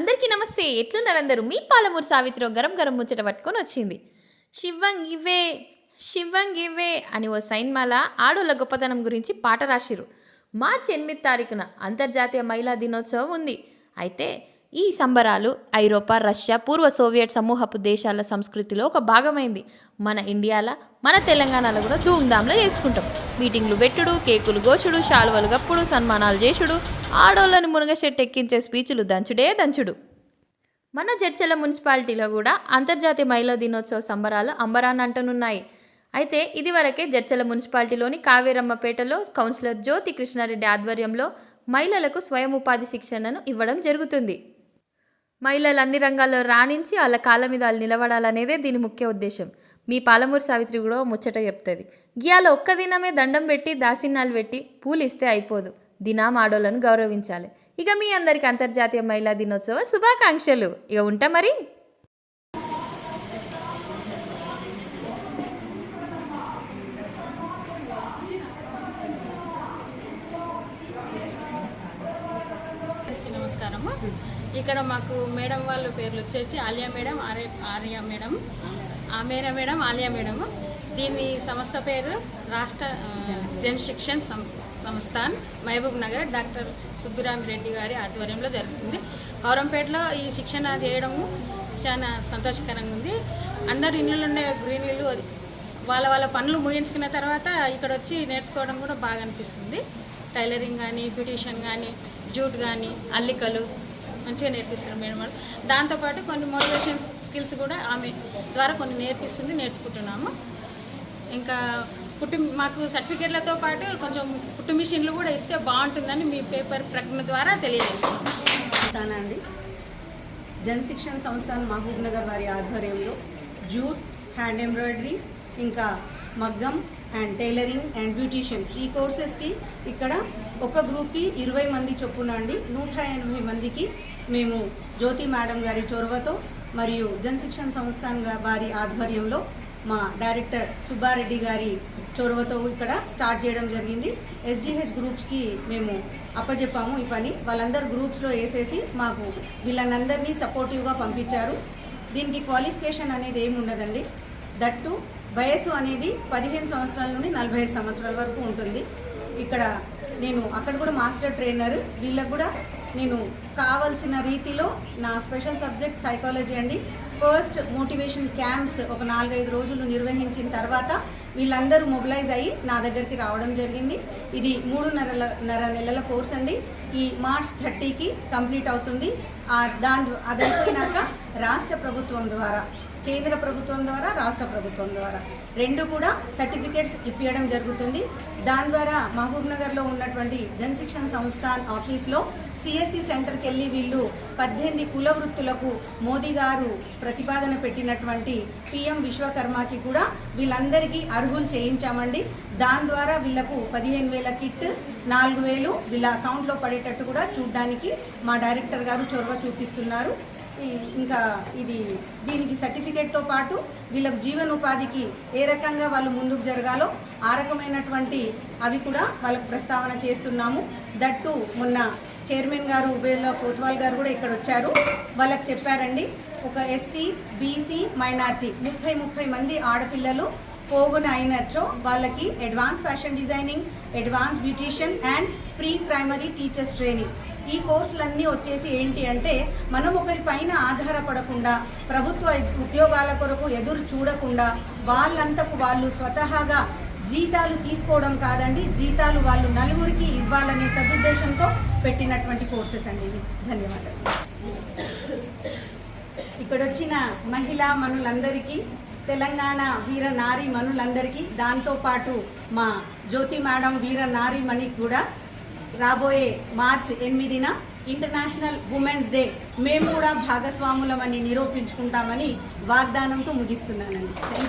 అందరికీ నమస్తే. ఎట్లున్నారందరూ మీ పాలమూరు సావిత్రి గరం గరం ముచ్చట పట్టుకొని వచ్చింది. శివంగ్ ఇవే శివంగ్ ఇవే అని ఓ సైన్మాల ఆడోళ్ళ గొప్పతనం గురించి పాట రాసిరు మార్చి ఎనిమిది తారీఖున అంతర్జాతీయ మహిళా దినోత్సవం ఉంది. అయితే ఈ సంబరాలు ఐరోపా రష్యా పూర్వ సోవియట్ సమూహపు దేశాల సంస్కృతిలో ఒక భాగమైంది. మన ఇండియాలో మన తెలంగాణలో కూడా ధూమ్ధామ్లో చేసుకుంటాం. మీటింగ్లు పెట్టుడు కేకులు గోచుడు శాలువలు గప్పుడు సన్మానాలు చేసుడు ఆడోళ్ళని మునగ ఎక్కించే స్పీచ్లు దంచుడే దంచుడు. మన జడ్చల మున్సిపాలిటీలో కూడా అంతర్జాతీయ మహిళా దినోత్సవ సంబరాలు అంబరాన్ అంటనున్నాయి. అయితే ఇదివరకే జడ్చల మున్సిపాలిటీలోని కావేరమ్మపేటలో కౌన్సిలర్ జ్యోతి కృష్ణారెడ్డి ఆధ్వర్యంలో మహిళలకు స్వయం ఉపాధి శిక్షణను ఇవ్వడం జరుగుతుంది. మహిళలు అన్ని రంగాల్లో రాణించి వాళ్ళ కాళ్ళ మీద వాళ్ళు నిలబడాలనేదే దీని ముఖ్య ఉద్దేశం. మీ పాలమూరు సావిత్రి కూడా ముచ్చట చెప్తుంది. గియాల ఒక్క దినమే దండం పెట్టి దాసిన్నాలు పెట్టి పూలు ఇస్తే అయిపోదు. దినాం ఆడోళ్ళను గౌరవించాలి. ఇక మీ అందరికి అంతర్జాతీయ మహిళా దినోత్సవ శుభాకాంక్షలు. ఇక ఉంటా మరి? నమస్కారము. ఇక్కడ మాకు మేడం వాళ్ళ పేర్లు వచ్చేసి Alia madam Arya Arya madam Amera madam Alia madam. దీని సంస్థ పేరు రాష్ట్ర ఆ, జన్ శిక్షణ్ సం సంస్థాన్ మహబూబ్ నగర్. డాక్టర్ సుబ్బిరామి రెడ్డి గారి ఆధ్వర్యంలో జరుగుతుంది. ఔరంపేటలో ఈ శిక్షణ చేయడము చాలా సంతోషకరంగా ఉంది. అందరు ఇళ్ళు ఉండే గృహిణీలు వాళ్ళ వాళ్ళ పనులు ముగించుకున్న తర్వాత ఇక్కడ వచ్చి నేర్చుకోవడం కూడా బాగా అనిపిస్తుంది. టైలరింగ్ కానీ బ్యూటిషియన్ కానీ జూట్ కానీ అల్లికలు మంచిగా నేర్పిస్తారు మేడం వాళ్ళు. దాంతోపాటు కొన్ని మోటివేషన్ స్కిల్స్ కూడా ఆమె ద్వారా కొన్ని నేర్పిస్తుంది నేర్చుకుంటున్నాము. ఇంకా పుట్టు మాకు సర్టిఫికేట్లతో పాటు కొంచెం పుట్టు మిషన్లు కూడా ఇస్తే బాగుంటుందని మీ పేపర్ ప్రకటన ద్వారా తెలియజేస్తున్నాం. అండి? జన్ శిక్షణ సంస్థాన్ మహబూబ్ నగర్ వారి ఆధ్వర్యంలో జూట్ హ్యాండ్ ఎంబ్రాయిడరీ ఇంకా మగ్గం అండ్ టైలరింగ్ అండ్ బ్యూటీషియన్ ఈ కోర్సెస్కి ఇక్కడ ఒక గ్రూప్కి ఇరవై మంది చొప్పున అండి. నూట ఎనభై మందికి మేము జ్యోతి మేడం గారి చొరవతో మరియు జనశిక్షణ సంస్థాన్ వారి ఆధ్వర్యంలో మా డైరెక్టర్ సుబ్బారెడ్డి గారి చొరవతో ఇక్కడ స్టార్ట్ చేయడం జరిగింది. ఎస్జిహెచ్ గ్రూప్స్కి మేము అప్పజెప్పాము ఈ పని. వాళ్ళందరూ గ్రూప్స్లో వేసేసి మాకు వీళ్ళనందరినీ సపోర్టివ్గా పంపించారు. దీనికి క్వాలిఫికేషన్ అనేది ఏమి ఉండదండి దట్టు వయసు అనేది పదిహేను సంవత్సరాల నుండి నలభై ఐదు సంవత్సరాల వరకు ఉంటుంది. ఇక్కడ నేను అక్కడ కూడా మాస్టర్ ట్రైనర్. వీళ్ళకు కూడా నేను కావలసిన రీతిలో నా స్పెషల్ సబ్జెక్ట్ సైకాలజీ అండి. ఫస్ట్ మోటివేషన్ క్యాంప్స్ ఒక నాలుగైదు రోజులు నిర్వహించిన తర్వాత వీళ్ళందరూ మొబిలైజ్ అయ్యి నా దగ్గరికి రావడం జరిగింది. ఇది మూడున్నరల నర నెలల కోర్స్ అండి. ఈ మార్చ్ థర్టీకి కంప్లీట్ అవుతుంది. దాని అదైపోయినాక రాష్ట్ర ప్రభుత్వం ద్వారా కేంద్ర ప్రభుత్వం ద్వారా రాష్ట్ర ప్రభుత్వం ద్వారా. రెండు కూడా సర్టిఫికేట్స్ ఇప్పించడం జరుగుతుంది. దాని ద్వారా మహబూబ్ నగర్లో ఉన్నటువంటి జన్ శిక్షణ సంస్థాన్ ఆఫీస్లో సిఎస్సి సెంటర్కి వెళ్ళి వీళ్ళు పద్దెనిమిది కుల వృత్తులకు మోదీ గారు ప్రతిపాదన పెట్టినటువంటి పిఎం విశ్వకర్మకి కూడా వీళ్ళందరికీ అర్హులు చేయించామండి. దాని ద్వారా వీళ్ళకు పదిహేను వేల కిట్ నాలుగు వేలు వీళ్ళ అకౌంట్లో పడేటట్టు కూడా చూడడానికి మా డైరెక్టర్ గారు చొరవ చూపిస్తున్నారు. ఇంకా ఇది దీనికి సర్టిఫికేట్తో పాటు వీళ్ళకు జీవనోపాధికి ఏ రకంగా వాళ్ళు ముందుకు జరగాలో ఆ రకమైనటువంటి అవి కూడా వాళ్ళకు ప్రస్తావన చేస్తున్నాము. దట్టు మొన్న చైర్మన్ గారు ఉబేర్లో కోత్వాల్ గారు కూడా ఇక్కడ వచ్చారు. వాళ్ళకి చెప్పారండి ఒక ఎస్సీ బీసీ మైనార్టీ ముప్పై ముప్పై మంది ఆడపిల్లలు పోగున అయినట్లు వాళ్ళకి advance fashion designing advance beautician and pre primary teachers training ఈ కోర్సులన్నీ వచ్చేసి ఏంటి అంటే మనం ఒకరి పైన ఆధారపడకుండా ప్రభుత్వ ఉద్యోగాల కొరకు ఎదురు చూడకుండా వాళ్ళంతకు వాళ్ళు స్వతహాగా జీతాలు తీసుకోవడం కాదండి జీతాలు వాళ్ళు నలుగురికి ఇవ్వాలనే సదుద్దేశంతో పెట్టినటువంటి కోర్సెస్ అండి ఇవి. ధన్యవాదాలు. ఇక్కడ వచ్చిన మహిళా మనులందరికీ తెలంగాణ వీర నారీ మనులందరికీ దాంతోపాటు మా జ్యోతి మేడం వీర నారీమణికి కూడా రాబోయే మార్చ్ ఎనిమిదిన ఇంటర్నేషనల్ ఉమెన్స్ డే. మేము కూడా భాగస్వాములమని నిరూపించుకుంటామని వాగ్దానంతో ముగిస్తున్నానండి.